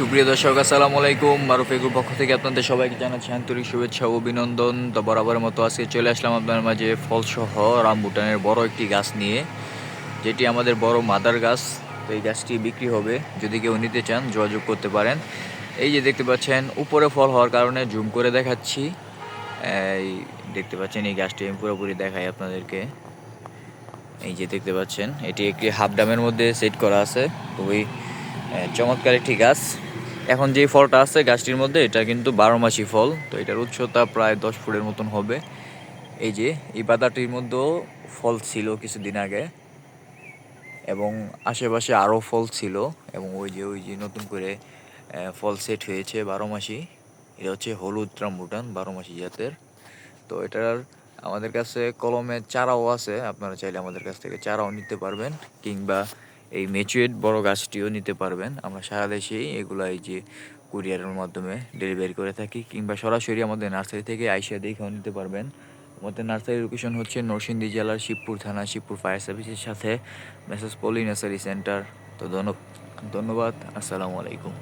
সুপ্রিয় দর্শক, আসসালামু আলাইকুম। মারুফ পক্ষ থেকে আপনাদের সবাইকে জানাচ্ছি আন্তরিক শুভেচ্ছা অভিনন্দন। তো বরাবরের মতো আজকে চলে আসলাম আপনার মাঝে ফলসহ রামবুটানের বড় একটি গাছ নিয়ে, যেটি আমাদের বড় মাদার গাছ। তো এই গাছটি বিক্রি হবে, যদি কেউ নিতে চান, যোগাযোগ করতে পারেন। এই যে দেখতে পাচ্ছেন, উপরে ফল হওয়ার কারণে জুম করে দেখাচ্ছি। এই দেখতে পাচ্ছেন, এই গাছটি আমি পুরোপুরি দেখাই আপনাদেরকে। এই যে দেখতে পাচ্ছেন, এটি একটি হাফ ডামের মধ্যে সেট করা আছে। খুবই চমৎকার একটি গাছ। এখন যে ফলটা আছে গাছটির মধ্যে, এটা কিন্তু বারো মাসি ফল। তো এটার উচ্চতা প্রায় দশ ফুটের মতন হবে। এই যে, এই পাতাটির মধ্যেও ফল ছিল কিছুদিন আগে। এবং আশেপাশে আরও ফল ছিল। এবং ওই যে ওই যে নতুন করে ফল সেট হয়েছে বারো মাসি এটা হচ্ছে হলুদ রামবুটান বারো মাসি জাতের। তো এটার আমাদের কাছে কলমের চারাও আছে। আপনারা চাইলে আমাদের কাছ থেকে চারাও নিতে পারবেন। কিংবা এই মেচুয়েড বড় গাছটিও নিতে পারবেন। আমরা সারা দেশেই এগুলো এই যে কুরিয়ারের মাধ্যমে ডেলিভারি করে থাকি কিংবা সরাসরি আমাদের নার্সারি থেকে আইসিয়া দেখেও নিতে পারবেন। আমাদের নার্সারি লোকেশন হচ্ছে নরসিংদী জেলার শিবপুর থানা, শিবপুর ফায়ার সার্ভিসের সাথে মেসেস পলি নার্সারি সেন্টার। তো ধন্য- ধন্যবাদ, আসসালামু আলাইকুম।